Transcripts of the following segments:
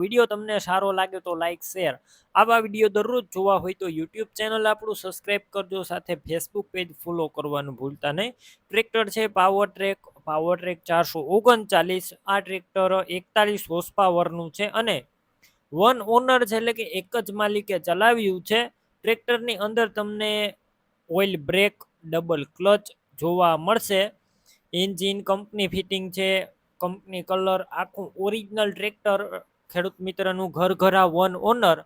Video તમને સારો લાગે તો લાઇક શેર આવા વીડિયો દરરોજ જોવા હોય તો યુટ્યુબ ચેનલ આપણું સબસ્ક્રાઈબ કરજો, સાથે ફેસબુક પેજ ફોલો કરવાનું ભૂલતા નહીં. ટ્રેક્ટર છે પાવર ટ્રેક પાવર ટ્રેક ચારસો ઓગણચાલીસ. આ ટ્રેક્ટર એકતાલીસ હોર્સ પાવરનું છે અને વન ઓનર છે એટલે કે એક જ માલિકે ચલાવ્યું છે. ટ્રેક્ટરની અંદર તમને ઓઇલ બ્રેક ડબલ ક્લચ જોવા મળશે. એન્જિન કંપની ફિટિંગ છે કંપની કલર આખું ઓરિજિનલ ટ્રેક્ટર ખેડૂત મિત્રનું ઘર ઘરા વન ઓનર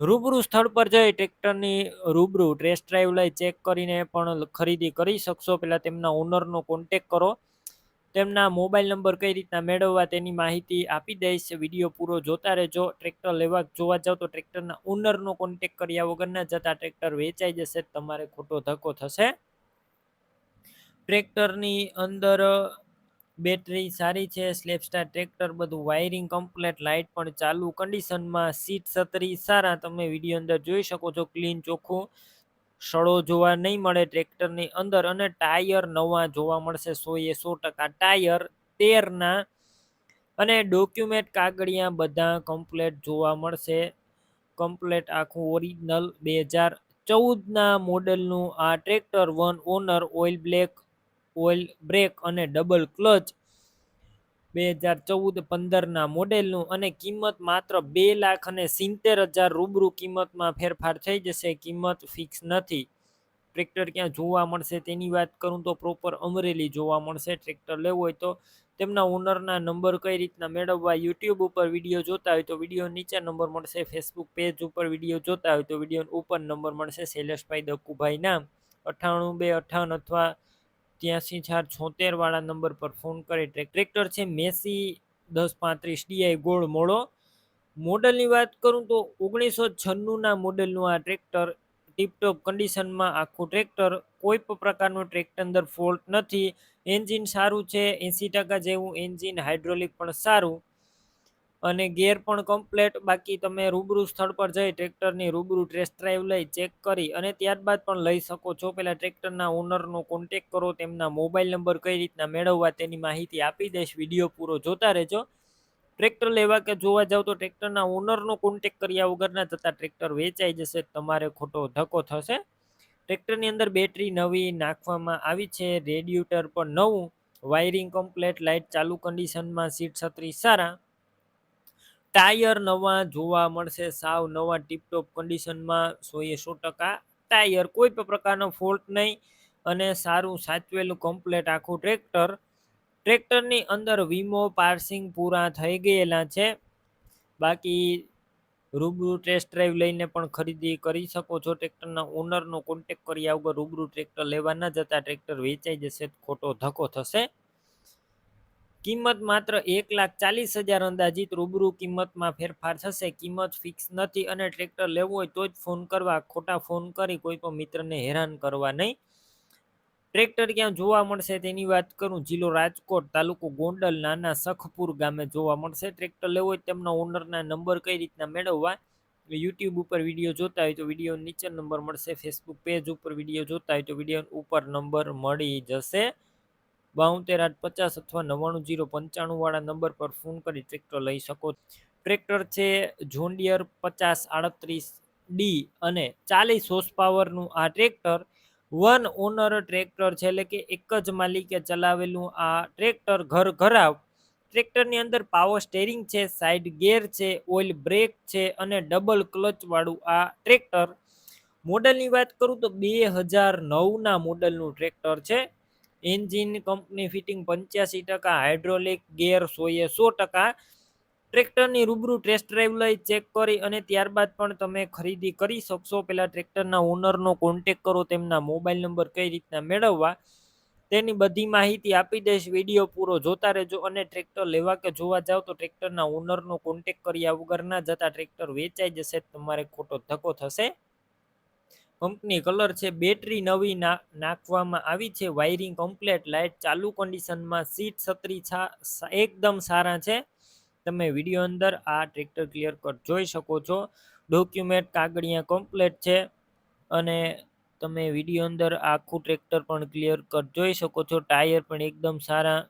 રૂબરૂ સ્થળ પર જઈ ટ્રેક્ટરની રૂબરૂ ટેસ્ટ ડ્રાઈવ લઈ ચેક કરીને પણ ખરીદી કરી શકશો. પહેલાં તેમના ઓનરનો કોન્ટેક કરો. તેમના મોબાઈલ નંબર કઈ રીતના મેળવવા તેની માહિતી આપી દઈશ. વીડિયો પૂરો જોતા રહેજો. ટ્રેક્ટર લેવા જોવા જાવ તો ટ્રેક્ટરના ઓનરનો કોન્ટેક કર્યા વગરના જતા ટ્રેક્ટર વેચાઈ જશે. તમારે ખોટો ધક્કો થશે. ટ્રેક્ટરની અંદર બેટરી સારી છે સ્લેપસ્ટાર ટ્રેક્ટર બધું વાયરિંગ કમ્પ્લેટ લાઇટ પણ ચાલુ કન્ડિશનમાં સીટ સતરી સારા, તમે વીડિયો અંદર જોઈ શકો છો ક્લીન ચોખ્ખું. સડો જોવા નહીં મળે ટ્રેક્ટરની અંદર અને ટાયર નવા જોવા મળશે સો એ સો ટકા. ટાયર તેરના અને ડોક્યુમેન્ટ કાગળિયા બધા કમ્પ્લેટ જોવા મળશે. કમ્પ્લેટ આખું ઓરિજિનલ બે હજાર ચૌદના મોડલનું આ tractor one owner oil black oil brake અને ડબલ ક્લચ બે હજાર ચૌદ પંદરના મોડેલનું અને કિંમત માત્ર બે લાખ અને સિત્તેર હજાર રૂબરૂ કિંમતમાં ફેરફાર થઈ જશે. કિંમત ફિક્સ નથી. ટ્રેક્ટર ક્યાં જોવા મળશે તેની વાત કરું તો પ્રોપર અમરેલી જોવા મળશે ટ્રેક્ટર લેવું હોય તો. તેમના ઓનરના નંબર કઈ રીતના મેળવવા યુટ્યુબ ઉપર વીડિયો જોતા હોય તો વીડિયો નીચે નંબર મળશે. ફેસબુક પેજ ઉપર વીડિયો જોતા હોય તો વીડિયો ઉપર નંબર મળશે. શૈલેષભાઈ દક્કુભાઈ નામ અઠ્ઠાણું બે અઠ્ઠાવન અથવા ત્યાંસી ચાર છોતેર વાળા નંબર પર ફોન કરે. ટ્રેક્ટર છે મેસી દસ પાંત્રીસ, ડીઆઈ ગોળ મોડો મોડલની વાત કરું તો ઓગણીસો છન્નુંના મોડલનું આ ટ્રેક્ટર ટીપટોપ કન્ડિશનમાં આખું ટ્રેક્ટર કોઈ પણ પ્રકારનું ટ્રેક્ટર અંદર ફોલ્ટ નથી. એન્જિન સારું છે એંસી ટકા જેવું એન્જિન હાઇડ્રોલિક પણ સારું. અને ગેર પણ કમ્પ્લેટ બાકી તમે રૂબરૂ સ્થળ પર જઈ ટ્રેક્ટરની રૂબરૂ ટેસ્ટ ડ્રાઈવ લઈ ચેક કરી અને ત્યારબાદ પણ લઈ શકો છો. પહેલાં ટ્રેક્ટરના ઓનરનો કોન્ટેક કરો, તેમના મોબાઈલ નંબર કઈ રીતના મેળવવા તેની માહિતી આપી દઈશ. વીડિયો પૂરો જોતા રહેજો. ટ્રેક્ટર લેવા કે જોવા જાવ તો ટ્રેક્ટરના ઓનરનો કોન્ટેક કર્યા વગરના જતાં ટ્રેક્ટર વેચાઈ જશે. તમારે ખોટો ધક્કો થશે. ટ્રેક્ટરની અંદર બેટરી નવી નાખવામાં આવી છે. રેડિયુટર પણ નવું. વાયરિંગ કમ્પ્લેટ લાઇટ ચાલુ કન્ડિશનમાં સીટ છત્રી સારા. ટાયર નવા જોવા મળશે, સાવ નવા ટીપટોપ કન્ડિશનમાં સો એ સો ટકા ટાયર કોઈ પણ પ્રકારનો ફોલ્ટ નહીં અને સારું સાચવેલું કમ્પ્લેટ આખું ટ્રેક્ટર ટ્રેક્ટરની અંદર વીમો પાર્સિંગ પૂરા થઈ ગયેલા છે. બાકી રૂબરૂ ટેસ્ટ ડ્રાઈવ લઈને પણ ખરીદી કરી શકો છો. ટ્રેક્ટરના ઓનરનો કોન્ટેક કર્યા વગર રૂબરૂ ટ્રેક્ટર લેવા ન જતા ટ્રેક્ટર વેચાઈ જશે, ખોટો ધક્કો થશે. કિંમત માત્ર એક લાખ ચાલીસ હજાર અંદાજિત રૂબરૂ કિંમતમાં ફેરફાર થશે. કિંમત ફિક્સ નથી અને ટ્રેક્ટર લેવું હોય તો જ ફોન કરવા. ખોટા ફોન કરી કોઈ પણ મિત્રને હેરાન કરવા નહીં. ટ્રેક્ટર ક્યાં જોવા મળશે તેની વાત કરું. જિલ્લો રાજકોટ તાલુકો ગોંડલ નાના સખપુર ગામે જોવા મળશે. ટ્રેક્ટર લેવું હોય તેમના ઓનરના નંબર કઈ રીતના મેળવવા? યુટ્યુબ ઉપર વીડિયો જોતા હોય તો વીડિયો નીચે નંબર મળશે. ફેસબુક પેજ ઉપર વીડિયો જોતા હોય તો વીડિયો ઉપર નંબર મળી જશે. બાઉતેર આઠ પચાસ અથવા નવ્વાણું જીરો પંચાણું વાળા નંબર પર ફોન કરી ટ્રેક્ટર લઈ શકો. ટ્રેક્ટર છે જોન્ડિયર પચાસ આડત્રીસ ડી અને ચાલીસ હોર્સ પાવરનું આ ટ્રેક્ટર. વન ઓનર ટ્રેક્ટર છે એટલે કે એક જ માલિકે ચલાવેલું આ ટ્રેક્ટર ઘર ઘરાવ. ટ્રેક્ટરની અંદર પાવર સ્ટેરિંગ છે સાઇડ ગેર છે ઓઇલ બ્રેક છે અને ડબલ ક્લચવાળું આ ટ્રેક્ટર. મોડલની વાત કરું તો બે હજાર નવના મોડલનું ટ્રેક્ટર છે. એન્જિન કંપની ફિટિંગ પંચ્યાસી ટકા, હાઇડ્રોલિક ગેર સોએ સો ટકા. ટ્રેક્ટરની રૂબરૂ ટેસ્ટ ડ્રાઈવ લઈ ચેક કરી અને ત્યારબાદ પણ તમે ખરીદી કરી શકશો. પહેલાં ટ્રેક્ટરના ઓનરનો કોન્ટેક કરો, તેમના મોબાઈલ નંબર કઈ રીતના મેળવવા, તેની બધી માહિતી આપી દઈશ. વીડિયો પૂરો જોતા રહેજો અને ટ્રેક્ટર લેવા કે જોવા જાવ તો ટ્રેક્ટરના ઓનરનો કોન્ટેક કર્યા વગર ના જતા ટ્રેક્ટર વેચાઈ જશે, તમારે ખોટો ધક્કો થશે. કંપની કલર છે, બેટરી નવી નાખવામાં આવી છે, વાયરિંગ કમ્પ્લેટ, લાઇટ ચાલુ કન્ડિશનમાં, સીટ છત્રી એકદમ સારા છે. તમે વીડિયો અંદર આ ટ્રેક્ટર ક્લિયર કટ જોઈ શકો છો. ડોક્યુમેન્ટ કાગળિયા કમ્પ્લેટ છે અને તમે વીડિયો અંદર આખું ટ્રેક્ટર પણ ક્લિયર કટ જોઈ શકો છો. ટાયર પણ એકદમ સારા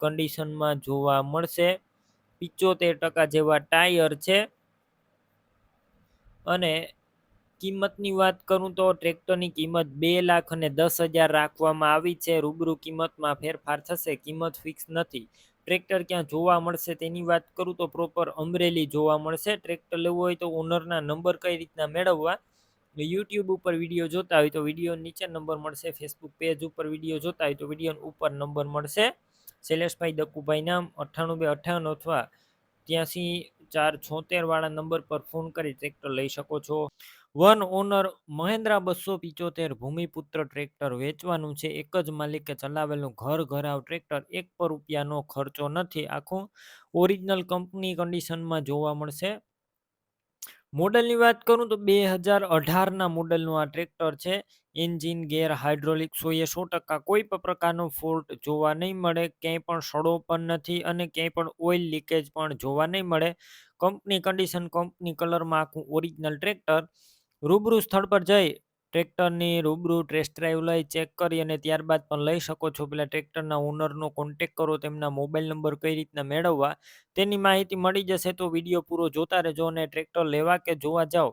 કન્ડિશનમાં જોવા મળશે. પિચોતેર ટકા જેવા ટાયર છે. અને કિંમતની વાત કરું તો ટ્રેક્ટરની કિંમત બે લાખ અને દસ હજાર રાખવામાં આવી છે. રૂબરૂ કિંમતમાં ફેરફાર થશે, કિંમત ફિક્સ નથી. ટ્રેક્ટર ક્યાં જોવા મળશે તેની વાત કરું તો પ્રોપર અમરેલી જોવા મળશે. ટ્રેક્ટર લેવું હોય તો ઓનરના નંબર કઈ રીતના મેળવવા યુટ્યુબ ઉપર વીડિયો જોતા હોય તો વીડિયો નીચે નંબર મળશે ફેસબુક પેજ ઉપર વીડિયો જોતા હોય તો વીડિયો ઉપર નંબર મળશે. શૈલેષભાઈ દક્કુભાઈ નામ, અઠ્ઠાણું બે અઠ્ઠાણું અથવા ત્યાંસી ચાર છોતેર વાળા નંબર પર ફોન કરી ટ્રેક્ટર લઈ શકો છો. વન ઓનર મહેન્દ્રા બસો પિચોતેર ભૂમિપુત્ર ટ્રેક્ટર વેચવાનું છે. એક જ માલિકે ચલાવેલું ઘર ઘરાવ ટ્રેક્ટર એક પર રૂપિયાનો ખર્ચો નથી. આખું ઓરિજિનલ કંપની કન્ડિશનમાં જોવા મળશે. મોડલની વાત કરું તો બે હજાર અઢારના મોડલનું આ ટ્રેક્ટર છે. એન્જિન, ગેર હાઇડ્રોલિક સો એ સો ટકા કોઈ પણ પ્રકારનો ફોલ્ટ જોવા નહીં મળે. ક્યાંય પણ સડો પણ નથી અને ક્યાંય પણ ઓઇલ લીકેજ પણ જોવા નહીં મળે. કંપની કન્ડિશન, કંપની કલરમાં આખું ઓરિજિનલ ટ્રેક્ટર રૂબરૂ સ્થળ પર જઈ ટ્રેક્ટરની રૂબરૂ ટેસ્ટ ડ્રાઈવ લઈ ચેક કરી અને ત્યારબાદ પણ લઈ શકો છો. પેલા ટ્રેક્ટરના ઓનરનો કોન્ટેક કરો, તેમના મોબાઈલ નંબર કઈ રીતના મેળવવા, તેની માહિતી મળી જશે તો વીડિયો પૂરો જોતા રહેજો અને ટ્રેક્ટર લેવા કે જોવા જાઓ.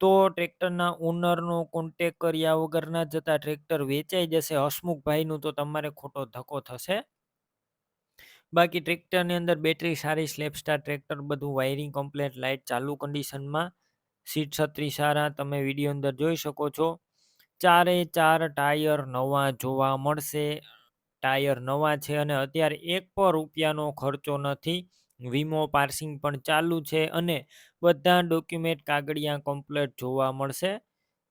તો ટ્રેક્ટરના ઓનરનો કોન્ટેક કર્યા વગરના જતા ટ્રેક્ટર વેચાઈ જશે. હસમુખભાઈનું તો તમારે ખોટો ધક્કો થશે. બાકી ટ્રેક્ટરની અંદર બેટરી સારી સ્લેપસ્ટાર ટ્રેક્ટર, બધું વાયરિંગ કમ્પ્લેટ લાઇટ ચાલુ કન્ડિશનમાં સીટ છત્રી સારા, તમે વીડિયો અંદર જોઈ શકો છો. ચારે ચાર ટાયર નવા જોવા મળશે. ટાયર નવા છે અને અત્યારે એક પણ રૂપિયાનો ખર્ચો નથી. વીમો પાર્સિંગ પણ ચાલુ છે અને બધા ડોક્યુમેન્ટ કાગળિયા કમ્પ્લેટ જોવા મળશે.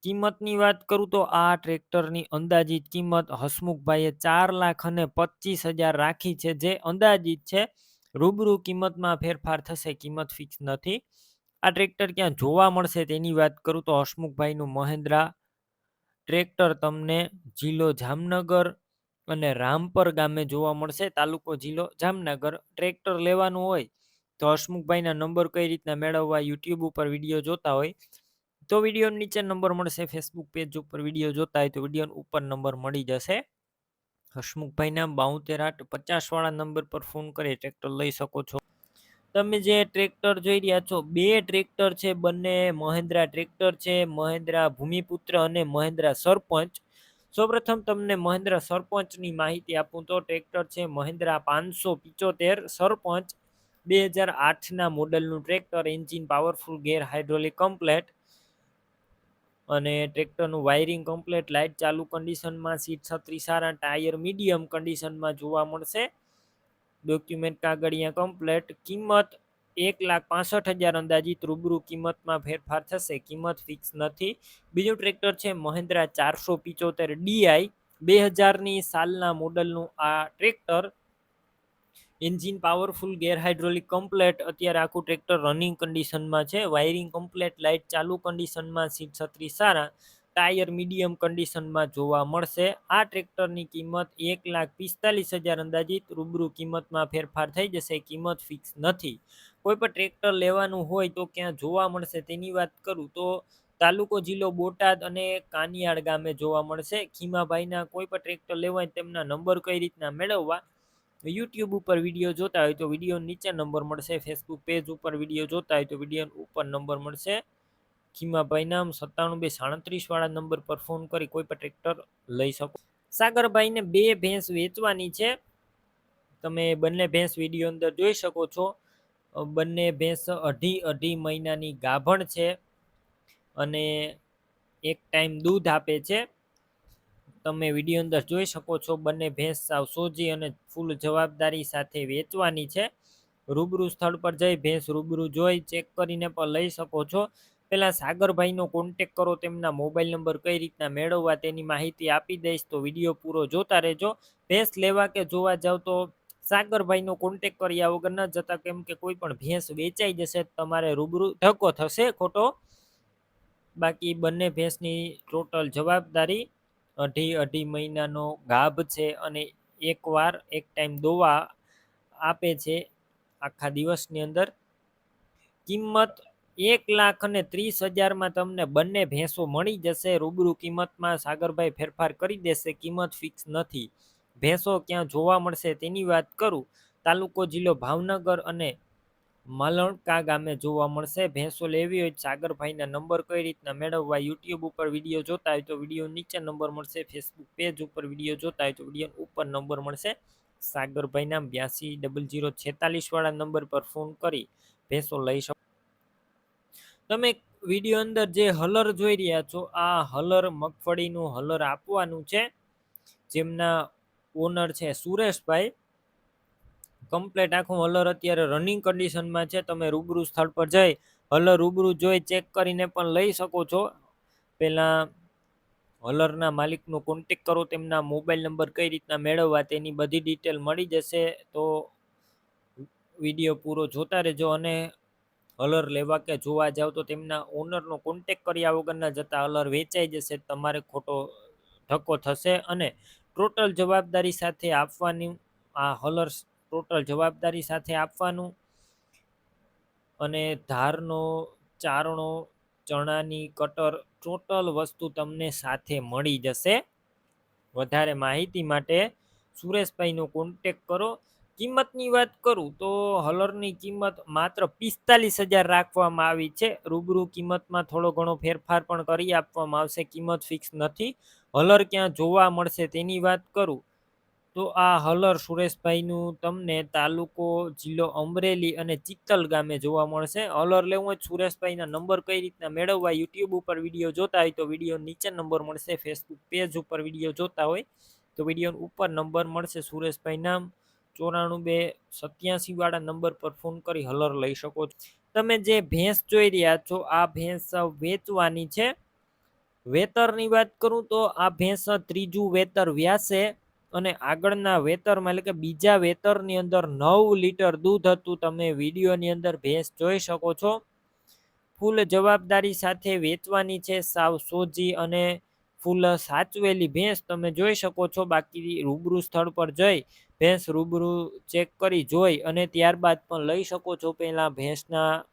કિંમતની વાત કરું તો આ ટ્રેક્ટરની અંદાજિત કિંમત હસમુખભાઈએ ચાર લાખ અને પચીસ હજાર રાખી છે. જે અંદાજિત છે, રૂબરૂ કિંમતમાં ફેરફાર થશે, કિંમત ફિક્સ નથી. આ ટ્રેક્ટર ક્યાં જોવા મળશે તેની વાત કરું તો હસમુખભાઈનું મહેન્દ્રા ટ્રેક્ટર તમને જિલ્લો જામનગર અને રામપર ગામે જોવા મળશે. તાલુકો જિલ્લો જામનગર. ટ્રેક્ટર લેવાનું હોય તો હસમુખભાઈના નંબર કઈ રીતના મેળવવા યુટ્યુબ ઉપર વીડિયો જોતા હોય તો વીડિયો નીચે નંબર મળશે. ફેસબુક પેજ ઉપર વીડિયો જોતા હોય તો વીડિયો ઉપર નંબર મળી જશે. હસમુખભાઈના બાઉતેર આઠ પચાસ વાળા નંબર પર ફોન કરી ટ્રેક્ટર લઈ શકો છો. તમે જે ટ્રેક્ટર જોઈ રહ્યા છો, બે ટ્રેક્ટર છે, બંને મહેન્દ્રા ટ્રેક્ટર છે, મહેન્દ્રા ભૂમિપુત્ર અને મહેન્દ્રા સરપંચ. સૌપ્રથમ તમને મહેન્દ્રા સરપંચની માહિતી આપું તો ટ્રેક્ટર છે, મહેન્દ્રા પાંચસો પિચોતેર સરપંચ, બે હજાર આઠના મોડલનું tractor, engine powerful, gear hydraulic complete અને ટ્રેક્ટરનું વાયરિંગ કમ્પ્લેટ, લાઇટ ચાલુ કન્ડિશનમાં, સીટ છત્રીસારા ટાયર મીડિયમ કન્ડિશનમાં જોવા મળશે. ડોક્યુમેન્ટ કાગળિયા કમ્પ્લેટ કિંમત એક લાખ પાસઠ હજાર અંદાજિત રૂબરૂ કિંમતમાં ફેરફાર થશે. કિંમત ફિક્સ નથી. બીજું ટ્રેક્ટર છે મહેન્દ્રા ચારસો પિચોતેર ડીઆઈ બે હજારની સાલના મોડલનું આ tractor engine powerful gear hydraulic complete અત્યારે આખું ટ્રેક્ટર રનિંગ કન્ડિશનમાં છે. વાયરિંગ કમ્પ્લેટ લાઇટ ચાલુ કન્ડિશનમાં સીટ છત્રી સારા. ટાયર મીડિયમ કન્ડિશનમાં જોવા મળશે. આ ટ્રેક્ટરની કિંમત એક લાખ પિસ્તાલીસ હજાર અંદાજિત, રૂબરૂ કિંમતમાં ફેરફાર થઈ જશે. કિંમત ફિક્સ નથી. કોઈ પણ ટ્રેક્ટર લેવાનું હોય તો ક્યાં જોવા મળશે તેની વાત કરું તો તાલુકો જિલ્લો બોટાદ અને કાનિયાળ ગામે જોવા મળશે. ખીમાભાઈના કોઈ પણ ટ્રેક્ટર લેવાય તેમના નંબર કઈ રીતના મેળવવા? યુટ્યુબ ઉપર વીડિયો જોતા હોય તો વીડિયો નીચે નંબર મળશે. ફેસબુક પેજ ઉપર વીડિયો જોતા હોય તો વીડિયો ઉપર નંબર મળશે. ખીમાભાઈ નામ સત્તાણું બે સાડત્રીસ નંબર પર ફોન કરી કોઈ પણ ટ્રેક્ટર લઈ શકો. સાગરભાઈને બે ભેંસ વેચવાની છે. તમે બંને ભેંસ વીડિયો અંદર જોઈ શકો છો. બંને ભેંસ અઢી અઢી મહિનાની ગાભણ છે અને એક ટાઈમ દૂધ આપે છે. તમે વીડિયો અંદર જોઈ શકો છો બંને ભેંસ સાવ સોજી અને ફૂલ જવાબદારી સાથે વેચવાની છે. રૂબરૂ સ્થળ પર જઈ ભેંસ રૂબરૂ જોઈ ચેક કરીને પણ લઈ શકો છો. પહેલાં સાગરભાઈનો કોન્ટેક કરો, તેમના મોબાઈલ નંબર કઈ રીતના મેળવવા તેની માહિતી આપી દઈશ, તો વીડિયો પૂરો જોતા રહેજો. ભેંસ લેવા કે જોવા જાવ તો સાગરભાઈનો કોન્ટેક કર્યા વગર ન જતા કેમ કે કોઈ પણ ભેંસ વેચાઈ જશે, તમારે રૂબરૂ ધક્કો થશે ખોટો. બાકી બંને ભેંસની ટોટલ જવાબદારી અઢી અઢી મહિનાનો ગાભ છે અને એકવાર, એક ટાઈમ દોવા આપે છે આખા દિવસની અંદર. કિંમત એક લાખ અને ત્રીસ હજારમાં તમને બંને ભેંસો મળી જશે. રૂબરૂ કિંમતમાં સાગરભાઈ ફેરફાર કરી દેશે. કિંમત ફિક્સ નથી. ભેંસો ક્યાં જોવા મળશે તેની વાત કરું. તાલુકો જિલ્લો ભાવનગર અને માલણકા ગામે જોવા મળશે. ભેંસો લેવી હોય સાગરભાઈના નંબર કઈ રીતના મેળવવા યુટ્યુબ ઉપર વીડિયો જોતા હોય તો વીડિયો નીચે નંબર મળશે. ફેસબુક પેજ ઉપર વીડિયો જોતા હોય તો વીડિયો ઉપર નંબર મળશે. સાગરભાઈના બ્યાસી ડબલ જીરો છેતાલીસવાળા નંબર પર ફોન કરી ભેંસો લઈ શકો. તમે વીડિયો અંદર જે હલર જોઈ રહ્યા છો, આ હલર મગફળીનું હલર આપવાનું છે. જેમના ઓનર છે સુરેશભાઈ. કમ્પ્લેટ આખું હલર અત્યારે રનિંગ કન્ડિશનમાં છે. તમે રૂબરૂ સ્થળ પર જઈ હલર રૂબરૂ જોઈ ચેક કરીને પણ લઈ શકો છો. પહેલાં હલરના માલિકનો કોન્ટેક કરો, તેમના મોબાઈલ નંબર કઈ રીતના મેળવવા તેની બધી ડિટેલ મળી જશે. તો વીડિયો પૂરો જોતા રહેજો અને હલર લેવા કે જોવા જાવ તો તેમના ઓનરનો કોન્ટેક કર્યા વગરના જતા હલર વેચાઈ જશે, તમારે ખોટો ધક્કો થશે અને ટોટલ જવાબદારી સાથે આપવાની, આ હલર ટોટલ જવાબદારી સાથે આપવાનું અને ધારનો, ચારણો, ચણાની કટર ટોટલ વસ્તુ તમને સાથે મળી જશે. વધારે માહિતી માટે સુરેશભાઈનો કોન્ટેક કરો. કિંમતની વાત કરું તો હલરની કિંમત માત્ર પિસ્તાલીસ હજાર રાખવામાં આવી છે. રૂબરૂ કિંમતમાં થોડો ઘણો ફેરફાર પણ કરી આપવામાં આવશે. કિંમત ફિક્સ નથી. હલર ક્યાં જોવા મળશે તેની વાત કરું તો આ હલર સુરેશભાઈનું તમને તાલુકો જિલ્લો અમરેલી અને ચિત્તલ ગામે જોવા મળશે. હલર લેવું હોય સુરેશભાઈના નંબર કઈ રીતના મેળવવા યુટ્યુબ ઉપર વીડિયો જોતા હોય તો વીડિયો નીચે નંબર મળશે. ફેસબુક પેજ ઉપર વીડિયો જોતા હોય તો વીડિયો ઉપર નંબર મળશે સુરેશભાઈ નામ ચોરાણું બે સત્યાસી વાળા નંબર પર ફોન કરી હલર લઈ શકો છો. તમે જે ભેંસ જોઈ રહ્યા છો, આ ભેંસ વેચવાની છે. વેતરની વાત કરું તો આ ભેંસ ત્રીજું વેતર વ્યાસે અને આગળના વેતરમાં એટલે કે બીજા વેતરની અંદર નવ લીટર દૂધ હતું. તમે વિડીયોની અંદર ભેંસ જોઈ શકો છો. ફૂલ જવાબદારી સાથે વેચવાની છે. સાવ સોજી અને ફૂલ સાચવેલી ભેંસ તમે જોઈ શકો છો. બાકી રૂબરૂ સ્થળ પર જઈ ભેંસ રૂબરૂ ચેક કરી જોઈ અને ત્યારબાદ પણ લઈ શકો છો. પહેલાં ભેંસના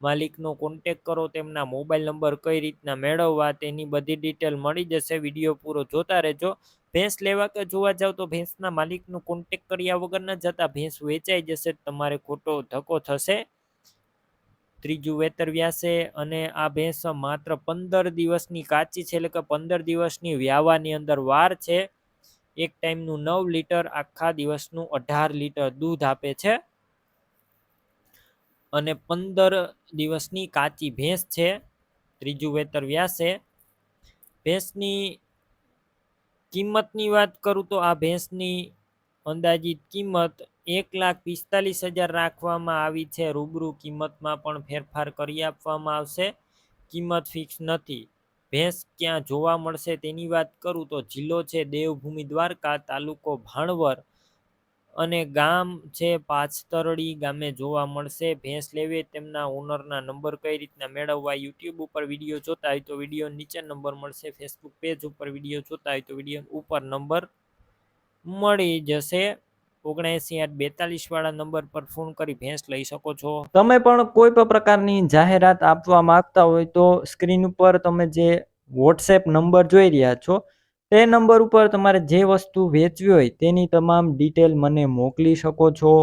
માલિકનો કોન્ટેક કરો, તેમના મોબાઈલ નંબર કઈ રીતના મેળવવા, તેની બધી ડિટેલ મળી જશે. વીડિયો પૂરો જોતા રહેજો. ભેંસ લેવા કે જોવા જાવ તો ભેંસના માલિકનો કોન્ટેક કર્યા વગર ન જતા ભેંસ વેચાઈ જશે, તમારે ખોટો ધક્કો થશે. ત્રીજું વેતર વ્યાસે અને આ ભેંસ માત્ર પંદર દિવસની કાચી છે, એટલે કે પંદર દિવસની વ્યાવાની અંદર વાર છે. એક ટાઈમનું નવ લીટર આખા દિવસનું અઢાર લીટર દૂધ આપે છે. અને પંદર દિવસની કાચી ભેંસ છે. ત્રીજું વેતર વ્યાસે ભેંસની કિંમતની વાત કરું તો આ ભેંસની અંદાજિત કિંમત એક લાખ પિસ્તાલીસ હજાર રાખવામાં આવી છે. રૂબરૂ કિંમતમાં પણ ફેરફાર કરી આપવામાં આવશે. કિંમત ફિક્સ નથી. ભેંસ ક્યાં જોવા મળશે તેની વાત કરું તો જિલ્લો છે દેવભૂમિ દ્વારકા, તાલુકો ભાણવર અને ગામ છે પાછતરડી. ગામે જોવા મળશે ભેંસ લેવી તેમના ઓનરના નંબર કઈ રીતના મેળવવા યુટ્યુબ ઉપર વીડિયો જોતા હોય તો વીડિયો નીચે નંબર મળશે. ફેસબુક પેજ ઉપર વીડિયો જોતા હોય તો વીડિયો ઉપર નંબર મળી જશે. ઓગણએંસી આઠ બેતાલીસ વાળા નંબર પર ફોન કરી ભેંસ લઈ શકો છો. તમે પણ કોઈ પણ પ્રકારની જાહેરાત આપવા માંગતા હોય તો સ્ક્રીન ઉપર તમે જે વોટ્સએપ નંબર જોઈ રહ્યા છો, તે નંબર ઉપર તમારે જે વસ્તુ વેચવી હોય તેની તમામ ડિટેલ મને મોકલી શકો છો.